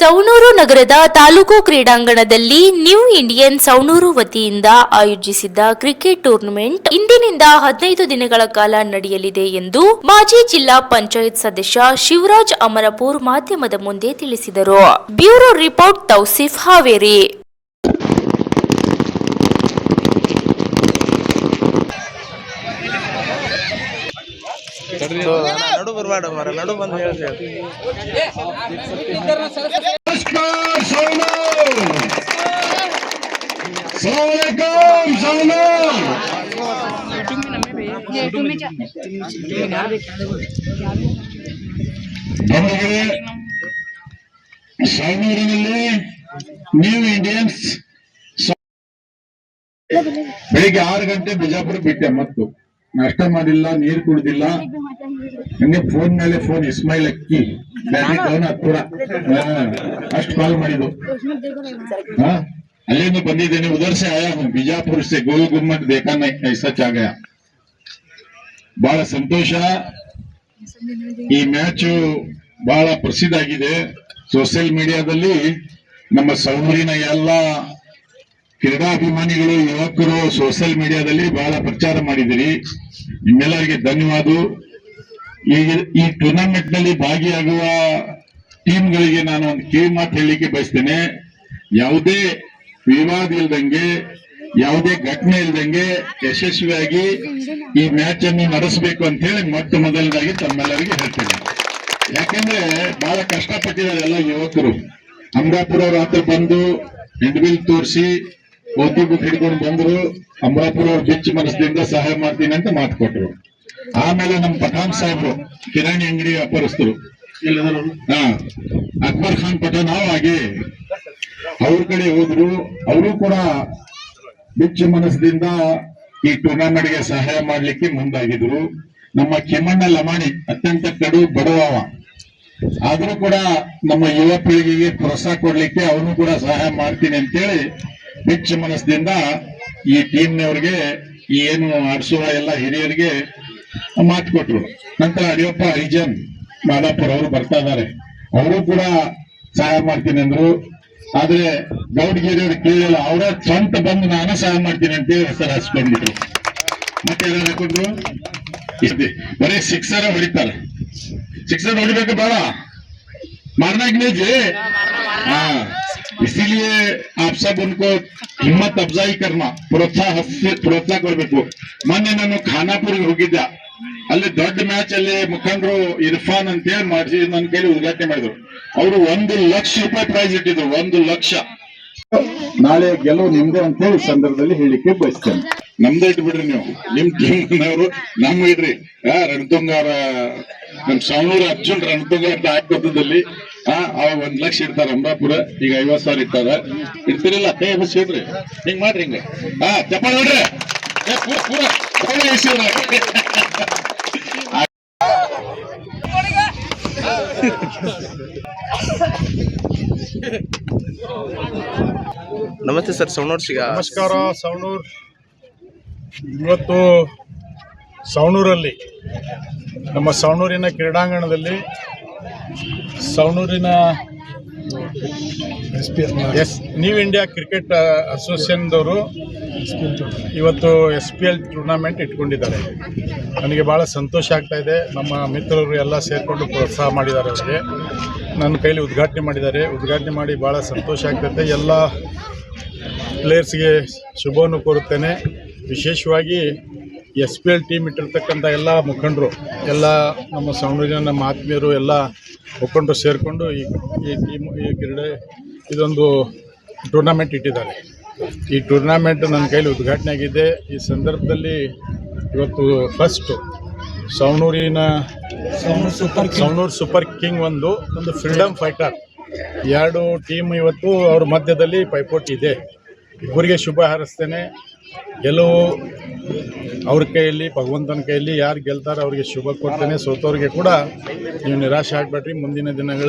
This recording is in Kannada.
ಸವಣೂರು ನಗರದ ತಾಲೂಕು ಕ್ರೀಡಾಂಗಣದಲ್ಲಿ ನ್ಯೂ ಇಂಡಿಯನ್ ಸೌನೂರು ವತಿಯಿಂದ ಆಯೋಜಿಸಿದ್ದ ಕ್ರಿಕೆಟ್ ಟೂರ್ನಮೆಂಟ್ ಇಂದಿನಿಂದ ಹದಿನೈದು ದಿನಗಳ ಕಾಲ ನಡೆಯಲಿದೆ ಎಂದು ಮಾಜಿ ಜಿಲ್ಲಾ ಪಂಚಾಯತ್ ಸದಸ್ಯ ಶಿವರಾಜ್ ಅಮರಪುರ್ ಮಾಧ್ಯಮದ ಮುಂದೆ ತಿಳಿಸಿದರು. Bureau report Tausif Haveri. ತೋರ್ಬೇಡ ಮರ, ನಡು ಬಂದು ಹೇಳ್ತೇವೆ ಸೌನೂರಿನಲ್ಲಿ ನ್ಯೂ ಇಂಡಿಯನ್ಸ್ ಬೆಳಿಗ್ಗೆ ಆರು ಗಂಟೆ ಬಿಜಾಪುರ ಬಿಟ್ಟೆ ಮತ್ತು ನಷ್ಟ ಮಾಡಿಲ್ಲ, ನೀರು ಕುಡ್ದಿಲ್ಲ. ನಿನ್ನೆ ಫೋನ್ ಮೇಲೆ ಫೋನ್ ಇಸ್ಮೈಲ್ ಅಕ್ಕಿ ಹತ್ತೂರ ಅಷ್ಟು ಕಾಲ್ ಮಾಡಿದ್ದು. ಹಾ ಅಲ್ಲಿಂದ ಬಂದಿದ್ದೇನೆ ಉದರ್ಸ ಆಯಾ ಬಿಜಾಪುರ ಸೆ ಗೋಲ್ ಗುಮ್ಮಟ್ ಬೇಕಾನ ಐಸಾ ಚಾಗಯ ಬಹಳ ಸಂತೋಷ. ಈ ಮ್ಯಾಚ್ ಬಹಳ ಪ್ರಸಿದ್ಧ ಆಗಿದೆ ಸೋಷಿಯಲ್ ಮೀಡಿಯಾದಲ್ಲಿ ನಮ್ಮ ಸೌರಿನ ಎಲ್ಲ ಕ್ರೀಡಾಭಿಮಾನಿಗಳು ಯುವಕರು ಸೋಷಿಯಲ್ ಮೀಡಿಯಾದಲ್ಲಿ ಬಹಳ ಪ್ರಚಾರ ಮಾಡಿದಿರಿ ನಿಮ್ಮೆಲ್ಲರಿಗೆ ಧನ್ಯವಾದ. ಈ ಈ ಟೂರ್ನಮೆಂಟ್ನಲ್ಲಿ ಭಾಗಿಯಾಗುವ ಟೀಮ್ಗಳಿಗೆ ನಾನು ಒಂದು ಕಿವಿ ಮಾತು ಹೇಳಲಿಕ್ಕೆ ಬಯಸ್ತೇನೆ. ಯಾವುದೇ ವಿವಾದ ಇಲ್ದಂಗೆ, ಯಾವುದೇ ಘಟನೆ ಇಲ್ದಂಗೆ ಯಶಸ್ವಿಯಾಗಿ ಈ ಮ್ಯಾಚ್ ಅನ್ನು ನಡೆಸಬೇಕು ಅಂತ ಹೇಳಿ ಮೊಟ್ಟ ಮೊದಲನೇದಾಗಿ ತಮ್ಮೆಲ್ಲರಿಗೆ ಹೇಳ್ತೇನೆ. ಯಾಕಂದ್ರೆ ಬಹಳ ಕಷ್ಟಪಟ್ಟಿದ್ದಾರೆ ಎಲ್ಲ ಯುವಕರು. ಅಂಬಾಪುರ ಅವ್ರ ಹತ್ರ ಬಂದು ಹೆಂಡ್ಬಿಲ್ ತೋರಿಸಿ ಓದಿ ಬುಕ್ ಹಿಡ್ಕೊಂಡು ಬಂದ್ರು. ಅಂಬಾಪುರ ಅವ್ರ ಬಿಚ್ಚು ಮನಸ್ಸಿನಿಂದ ಸಹಾಯ ಮಾಡ್ತೀನಿ ಅಂತ ಮಾತು ಕೊಟ್ರು ಆಮೇಲೆ ನಮ್ಮ ಪಠಾನ್ ಸಾಹೇಬ್ರು ಕಿರಾಣಿ ಅಂಗಡಿ ವ್ಯಾಪಾರಸ್ಥರು. ಹಾ, ಅಕ್ಬರ್ ಖಾನ್ ಪಠಾಣ್ ನಾವು ಹಾಗೆ. ಅವ್ರ ಕಡೆ ಹೋದ್ರು, ಅವರು ಕೂಡ ಬಿಚ್ಚು ಮನಸ್ಸಿನಿಂದ ಈ ಟೂರ್ನಾಮೆಂಟ್ಗೆ ಸಹಾಯ ಮಾಡ್ಲಿಕ್ಕೆ ಮುಂದಾಗಿದ್ರು. ನಮ್ಮ ಕೆಮ್ಮಣ್ಣ ಲಮಾಣಿ, ಅತ್ಯಂತ ಕಡು ಬಡವವ. ಆದ್ರೂ ಕೂಡ ನಮ್ಮ ಯುವ ಪೀಳಿಗೆಗೆ ಪ್ರೋತ್ಸಾಹ ಕೊಡ್ಲಿಕ್ಕೆ ಅವನು ಕೂಡ ಸಹಾಯ ಮಾಡ್ತೀನಿ ಅಂತೇಳಿ ಬಿಚ್ಚು ಮನಸ್ಸಿನಿಂದ ಈ ಟೀಮ್ನವ್ರಿಗೆ ಏನು ಆಡಿಸುವ ಎಲ್ಲ ಹಿರಿಯರಿಗೆ ಮಾತು ಕೊಟ್ರು ನಂತರ ಅಡಿಯಪ್ಪ ಹರಿಜನ್ ಮಾದಾಪುರ ಅವರು ಬರ್ತಾ ಇದ್ದಾರೆ ಅವರು ಕೂಡ ಸಹಾಯ ಮಾಡ್ತೀನಿ ಅಂದ್ರು ಆದ್ರೆ ಗೌಡ್ಗಿರಿ ಅವ್ರು ಕೇಳಿಲ್ಲ ಅವರ ಸ್ವಂತ ಬಂದು ನಾನು ಸಹಾಯ ಮಾಡ್ತೀನಿ ಅಂತೇಳಿ ಹೆಸರು ಹಚ್ಕೊಂಡಿದ್ರು ಮತ್ತೆ ಏನಾದ್ರು ಹಾಕೊಂಡ್ರು ಇಷ್ಟೇ ಬರೀ ಸಿಕ್ಸರ್ ಹೊಡಿತಾರೆ सिक्सर ಹೊಡಿಬೇಕು ಬೇಡ मारना कि नहीं जी हाँ इसीलिए आप सब उनको हिम्मत अफजाई करना ಪ್ರೋತ್ಸಾಹ ಪ್ರೋತ್ಸಾಹ ಕೊಡ್ಬೇಕು ಮೊನ್ನೆ ನಾನು ಖಾನಾಪುರಿಗೆ ಹೋಗಿದ್ದೆ ಅಲ್ಲಿ ದೊಡ್ಡ ಮ್ಯಾಚ್ ಅಲ್ಲಿ ಮುಖಂಡರು ಇರ್ಫಾನ್ ಅಂತ ಹೇಳಿ ಮಾಡಿಸಿ ನನ್ನ ಕೈಲಿ ಉದ್ಘಾಟನೆ ಮಾಡಿದ್ರು. ಅವರು ಒಂದು ಲಕ್ಷ ರೂಪಾಯಿ ಪ್ರೈಸ್ ಇಟ್ಟಿದ್ರು, ಒಂದು ಲಕ್ಷ. ನಾಳೆ ಗೆಲುವು ನಿಮ್ದೆ ಅಂತ ಹೇಳಿ ಸಂದರ್ಭದಲ್ಲಿ ಹೇಳಿಕೆ ಬಯಸ್ತೇನೆ. ನಮ್ದೇ ಇಟ್ಬಿಡ್ರಿ ನೀವು. ನಿಮ್ ಟೀಮ್ನವರು ನಮ್ಮ ಇಡ್ರಿ ಆ, ರಣತುಂಗಾರ, ನಮ್ ಸವಣೂರು ಅರ್ಜುನ್ ರಣತುಂಗ ಅಂತ ಆ ಅವಾಗ ಒಂದ್ ಲಕ್ಷ ಇಡ್ತಾರ ಅಂಬಾಪುರ, ಈಗ ಐವತ್ ಸಾವಿರ ಇಡ್ತಾರ. ಇಡ್ತಿರಲ್ಲ ಕೈ ಬಸ್ ಇಡ್ರಿ ಹಿಂಗ್ ಮಾಡ್ರಿ ಹಿಂಗ. ಹಾ ಚಪ್ಪಾಳ ನೋಡ್ರಿ ಪೂರ ಪೂರ ನಮಸ್ತೆ ಸರ್ ಸೌನೂರ್ ಸಿಗ. ನಮಸ್ಕಾರ ಸವಣೂರ್. ಇವತ್ತು ಸವಣೂರಲ್ಲಿ ನಮ್ಮ ಸವಣೂರಿನ ಕ್ರೀಡಾಂಗಣದಲ್ಲಿ ಸವಣೂರಿನ ಎಸ್ ನ್ಯೂ ಇಂಡಿಯಾ ಕ್ರಿಕೆಟ್ ಅಸೋಸಿಯೇಷನ್ದವರು ಇವತ್ತು ಎಸ್ ಪಿ ಎಲ್ ಟೂರ್ನಮೆಂಟ್ ಇಟ್ಕೊಂಡಿದ್ದಾರೆ. ನನಗೆ ಭಾಳ ಸಂತೋಷ ಆಗ್ತಾ ಇದೆ. ನಮ್ಮ ಮಿತ್ರರು ಎಲ್ಲ ಸೇರಿಕೊಂಡು ಪ್ರೋತ್ಸಾಹ ಮಾಡಿದ್ದಾರೆ ಅವರಿಗೆ. ನನ್ನ ಕೈಲಿ ಉದ್ಘಾಟನೆ ಮಾಡಿದ್ದಾರೆ. ಉದ್ಘಾಟನೆ ಮಾಡಿ ಭಾಳ ಸಂತೋಷ ಆಗ್ತೈತೆ. ಎಲ್ಲ ಪ್ಲೇಯರ್ಸ್ಗೆ ಶುಭವನ್ನು ಕೋರುತ್ತೇನೆ. ವಿಶೇಷವಾಗಿ ಎಸ್ ಪಿ ಎಲ್ ಟೀಮ್ ಇಟ್ಟಿರ್ತಕ್ಕಂಥ ಎಲ್ಲ ಮುಖಂಡರು ಎಲ್ಲ ನಮ್ಮ ಸಂಯೋಜನೆ ನಮ್ಮ ಆತ್ಮೀಯರು ಎಲ್ಲ ಮುಖಂಡರು ಸೇರಿಕೊಂಡು ಈ ಈ ಟೀಮ್ ಈ ಕ್ರೀಡೆ ಇದೊಂದು ಟೂರ್ನಮೆಂಟ್ ಇಟ್ಟಿದ್ದಾರೆ. ಈ ಟೂರ್ನಮೆಂಟ್ ನನ್ನ ಕೈಲಿ ಉದ್ಘಾಟನೆ ಆಗಿದೆ ಈ ಸಂದರ್ಭದಲ್ಲಿ ಇವತ್ತು ಫಸ್ಟು ಸವಣೂರಿನ ಸವಣೂರು ಸೂಪರ್ ಕಿಂಗ್ ಒಂದು ಒಂದು ಫ್ರೀಡಮ್ ಫೈಟರ್ ಎರಡು ಟೀಮ್ ಇವತ್ತು ಅವ್ರ ಮಧ್ಯದಲ್ಲಿ ಪೈಪೋಟಿ ಇದೆ. ಇಬ್ಬರಿಗೆ ಶುಭ ಹಾರಿಸ್ತೇನೆ. ಗೆಲುವು ಅವ್ರ ಕೈಯಲ್ಲಿ, ಭಗವಂತನ ಕೈಯಲ್ಲಿ ಯಾರು ಗೆಲ್ತಾರೆ ಅವರಿಗೆ ಶುಭ ಕೊಡ್ತೇನೆ. ಸೋತವ್ರಿಗೆ ಕೂಡ ನೀವು ನಿರಾಶೆ ಆಗಬೇಡ್ರಿ. ಮುಂದಿನ ದಿನಗಳಲ್ಲಿ